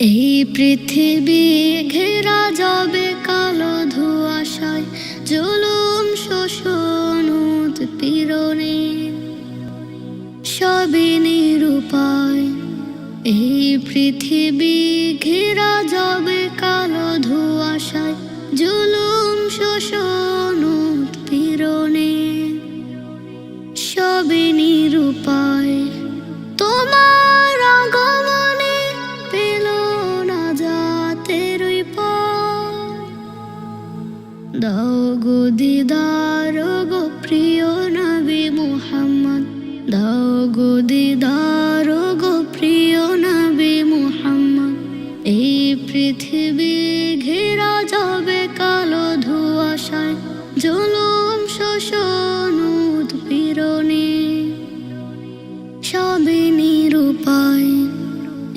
এই পৃথিবী ঘেরা যাবে কালো ধোঁয়াশায়, জুলুম শোষণ উৎপীড়নে। সবই নিরুপায়, এই পৃথিবী ঘেরা যাবে কালো ধোঁয়াশায়, জুলুম শোষণ উৎপীড়নে। সবে নিরূপায়, তোমার আগমনে দাও গো দিদার গো প্রিয় নবী মুহাম্মদ। দাও গো দিদার গো প্রিয় নবী মুহাম্মদ। এই পৃথিবী ঘেরা যাবে কালো ধোঁয়াশায়, জুলুম শোষণ উৎপীড়নে। সবে নিরুপায়।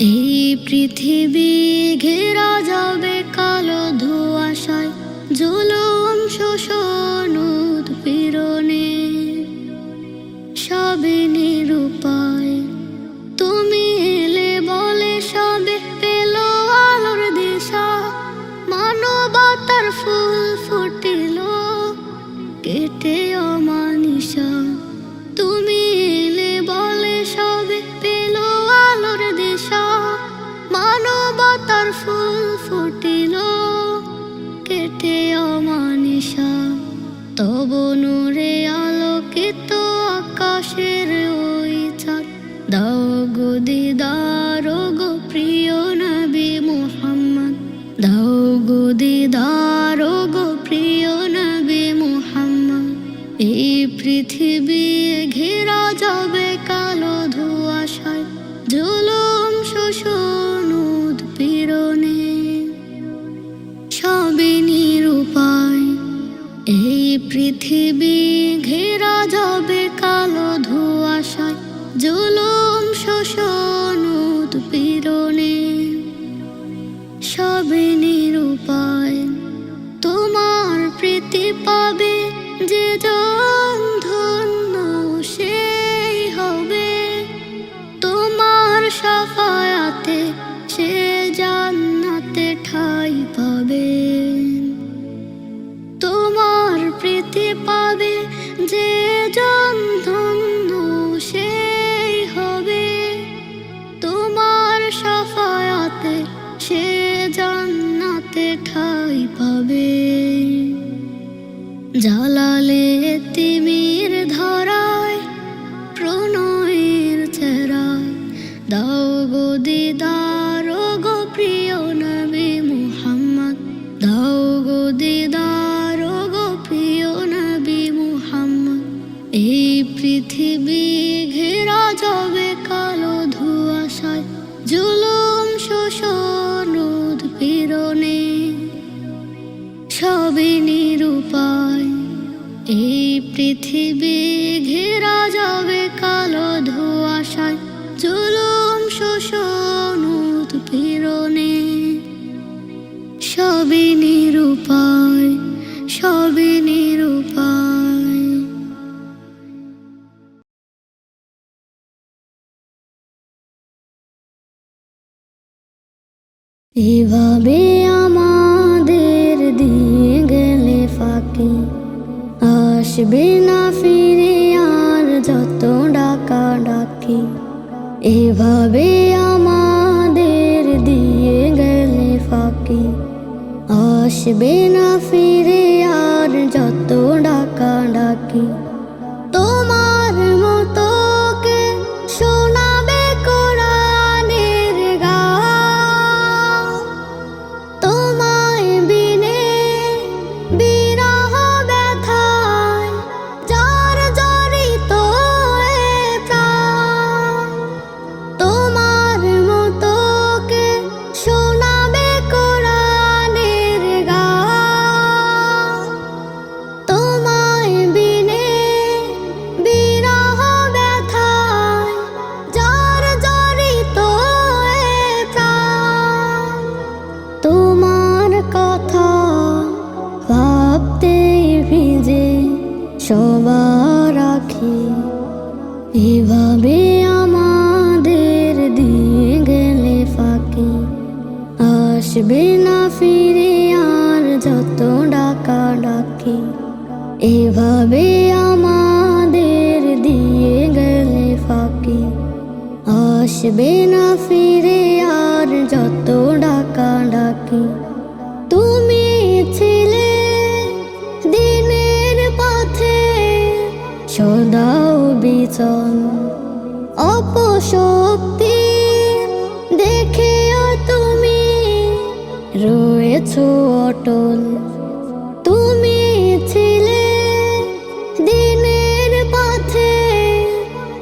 এই পৃথিবী ফুল ফুটিল, কেটে অমানিসা তুমি এলে বলে সবে পেল আলোর দিশা। মানবতার ফুল ফুটিল, কেটে অমানিসা তব নূরে আলোকিত আকাশের ওই চাঁদ দাও গো দিদার গো প্রিয় নবী মুহাম্মদ। দাও গো দিদার পৃথিবী ঘেরা যাবে কালো ধোঁয়াশায় জুলুম শোষণ উৎপীড়নে। সবে নিরুপায় এই পৃথিবী প্রীতি পাবে যে জন উৎপীড়নে সবে নিরুপায় সবে নিরুপায়। এভাবে আমাদের দিয়ে গেলে ফাঁকি, আসবে না ফিরে আর যত ডাকা ডাকি এভাবে আসবে না ফিরে। সবার রাখি এভাবে আমাদের দিয়ে গেলে ফাঁকি। আসবে না ফিরে আর যত ডাকা ডাকি এভাবে আমাদের দিয়ে গেলে ফাঁকি। আসবে না ফিরে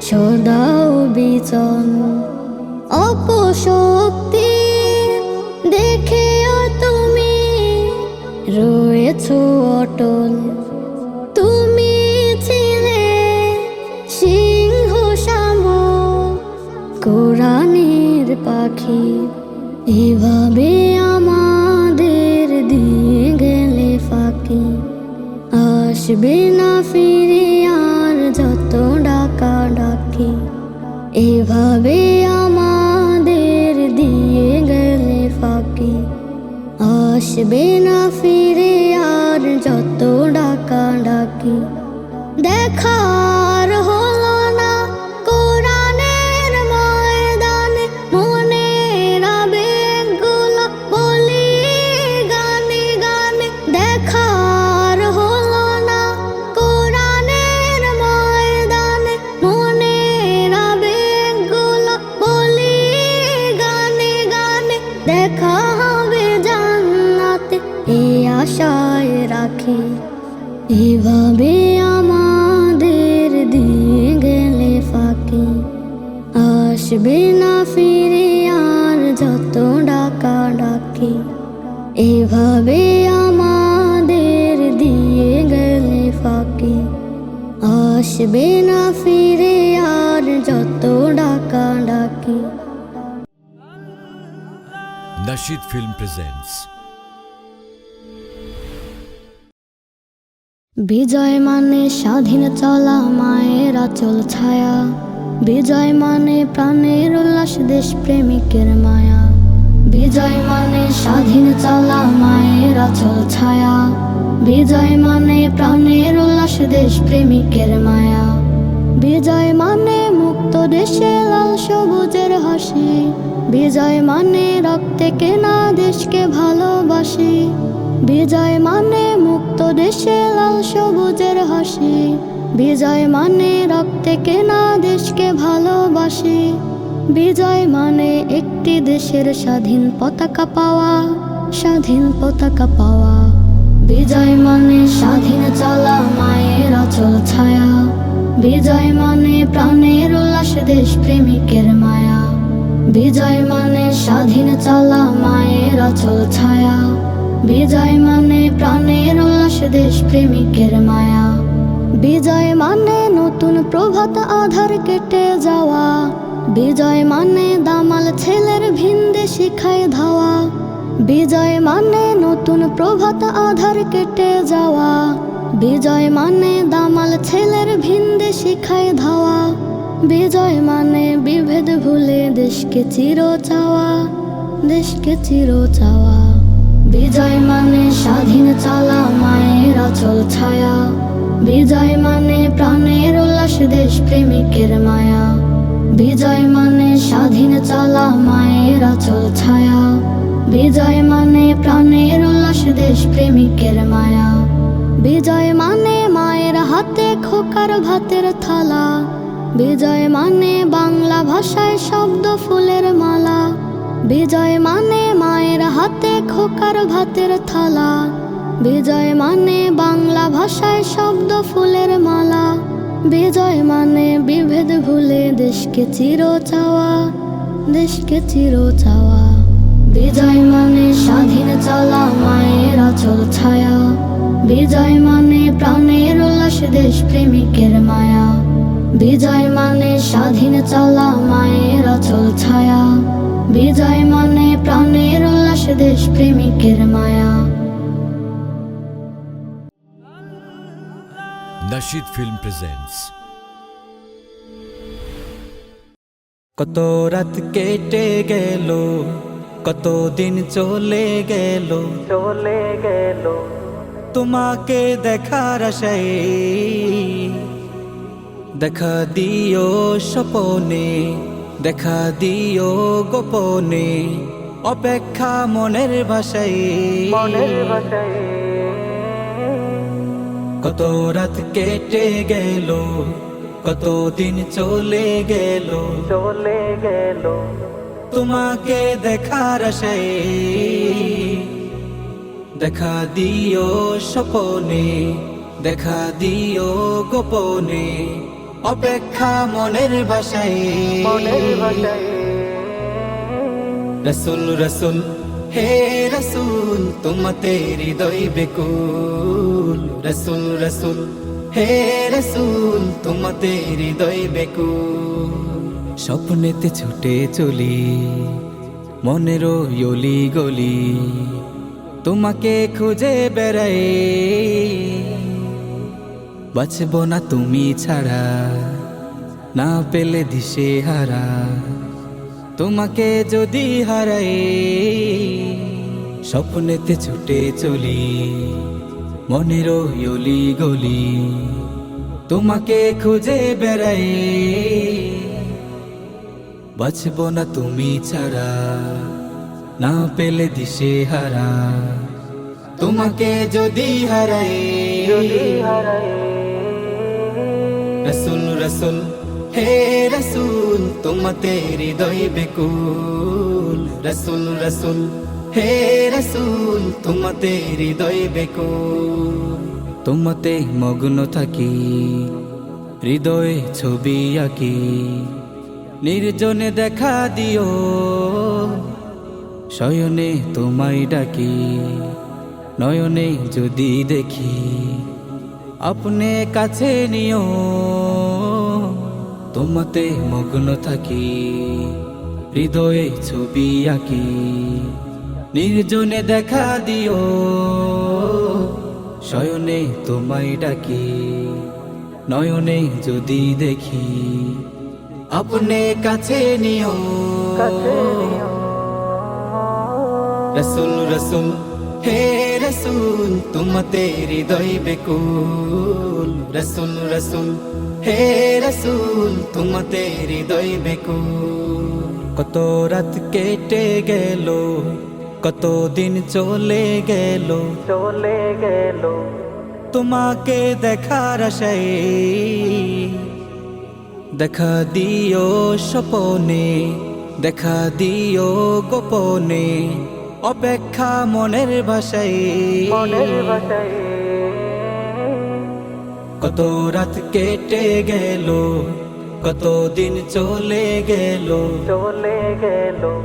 সদাও বিচন অপশক্তি দেখেও তুমি রয়েছ অটল। তুমি ছিলে সিংহ শামুক কোরআনের পাখি। এভাবে আমাদের দিয়ে গেলে ফাঁকি। আসবে না ফিরে আর যত ডাকা। এভাবে আমাদের দিয়ে গেলে ফাঁকি। আসবে না ফিরে আর যত ডাকা ডাকি দেখার আসবে না ফিরে আর যত ডাকা ডাকি Nashid Film presents বিজয় মানে স্বাধীন চলা মায়ের আচল ছায়া। বিজয় মানে প্রাণের উল্লাস দেশ প্রেমিকের মায়া। বিজয় মানে স্বাধীন চলা মায়ের আচল ছায়া। বিজয় মানে প্রাণের উল্লাস, দেশ প্রেমিকের মায়া। বিজয় মানে মুক্ত দেশে লাল সবুজের হাসি। বিজয় মানে রক্তে কেনা দেশকে ভালোবাসি। বিজয় মানে মুক্ত দেশে লাল সবুজের হাসি। বিজয় মানে রক্তে কেনা দেশকে ভালোবাসি। বিজয় মানে একটি দেশের স্বাধীন পতাকা পাওয়া, স্বাধীন পতাকা পাওয়া। বিজয় মানে স্বাধীন চলা, মায়ের অচল ছায়া। বিজয় মানে প্রাণের উল্লাস দেশ প্রেমিকের মায়া। বিজয় মানে স্বাধীন চলা, মায়ের অচল ছায়া। বিজয় মানে প্রাণের উল্লাস দেশ প্রেমিকের মায়া। বিজয় মানে নতুন প্রভাত, আধার কেটে যাওয়া। বিজয় মানে দামাল ছেলের ভিন্দে শিখায় ধাওয়া। বিজয় মানে নতুন প্রভাত আধার কেটে যাওয়া। বিজয় মানে দামাল ছেলের ভিন্দে শিখায় ধাওয়া। বিজয় মানে বিভেদ ভুলে দেশকে চির চাওয়া। দেশকে চির চাওয়া। বিজয় মানে স্বাধীন চালা, মায়ের অচল ছায়া। বিজয় মানে প্রাণের উল্লাস দেশ প্রেমিকের মায়া। বিজয় মানে স্বাধীন চালা, মায়ের অচল ছায়া। বিজয় মানে প্রাণের উল্লাস দেশ প্রেমিকের মায়া। বিজয় মানে মায়ের হাতে খোকার ভাতের থালা। বিজয় মানে বাংলা ভাষায় শব্দ ফুলের মালা। বিজয় মানে মায়ের হাতে খোকার ভাতের থালা। বিজয় মানে বাংলা ভাষায় শব্দ ফুলের মালা। বিজয় মানে বিভেদ ভুলে দেশকে চির চাওয়া দেশকে চির চাওয়া বিজয় মানে স্বাধীন চলা মায়ের অচল ছায়া। বিজয় মানে প্রাণের উল্লাস দেশ প্রেমিকের মায়া। বিজয় মানে স্বাধীন চলা মায়ের অচল ছায়া। বিজয় মানে প্রাণের উল্লাস দেশ প্রেমিকের মায়া। Nashid Film presents কত রাত কেটে গেল কতদিন চলে গেল? চলে গেল। তোমাকে দেখার আশায় দেখা দিও স্বপনে দেখা দিও গোপনে অপেক্ষা মনের ভাষায়। মনের ভাষায়। কত রাত কেটে গেল কত দিন চলে গেল? চলে গেল। তোমাকে দেখার আশায়। দেখা দিও স্বপনে দেখা দিও গোপনে অপেক্ষা মনের ভাষায়। মনের ভাষায়। রসুল রসুল হে রসুল তোমাতে হৃদয় বেকুল। রসুল রসুল হে রসুল তোমাতে হৃদয় বেকুল। স্বপ্নেতে ছুটে চলি মনেরও ইলি গলি তোমাকে খুঁজে বেড়াই, বাঁচব না তুমি ছাড়া, না পেলে দিশে হারা। তোমাকে যদি হারাই, স্বপ্নেতে ছুটে চলি মনেরও ইলি গলি তোমাকে খুঁজে বেড়াই বাঁচব না তুমি ছাড়া, না পেলে দিশে হারা। তোমাকে যদি হারাই, রসুল রসুল, হে রসুল, তোমাতে হৃদয় বেকুল। রসুল রসুল, হে রসুল, তোমাতে হৃদয় বেকুল। তোমাতে মগ্ন থাকি, হৃদয়ে ছবি আঁকি। নির্জনে দেখা দিও। শয়নে তোমায় ডাকি, নয়নে যদি দেখি, আপনি কাছে নিও। তোমাতে মগ্ন থাকি, হৃদয়ে ছবি আঁকি। নির্জনে দেখা দিও। শয়নে তোমায় ডাকি, নয়নে যদি দেখি আপনি কাছে নিও রসুল রসুল হে রসুল তোমাতে হৃদয় বেকুল রসুল রসুল হে রসুল তোমাতে হৃদয় বেকুল কত রাত কেটে গেল কত দিন চলে গেল চলে গেল তোমাকে দেখার আশায় দেখা দিও স্বপনে দেখা দিও গোপনে অপেক্ষা মনের ভাষায়। মনের ভাষায়। কত রাত কেটে গেল কত দিন চলে গেল। চলে গেল।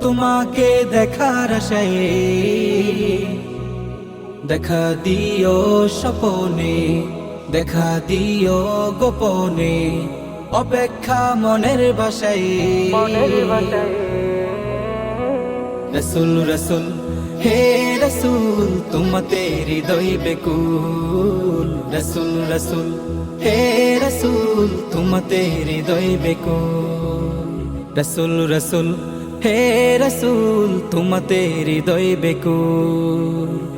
তোমাকে দেখার আশায়। দেখা দিও স্বপনে দেখা দিও গোপনে অপেক্ষা মনের ভাষায় রসুল রসুল হে রসুল তোমাতে হৃদয় বেকুল। রসুল রসুল হে রসুল তোমাতে হৃদয় বেকুল। রসুল রসুল হে রসুল তোমাতে হৃদয় বেকুল।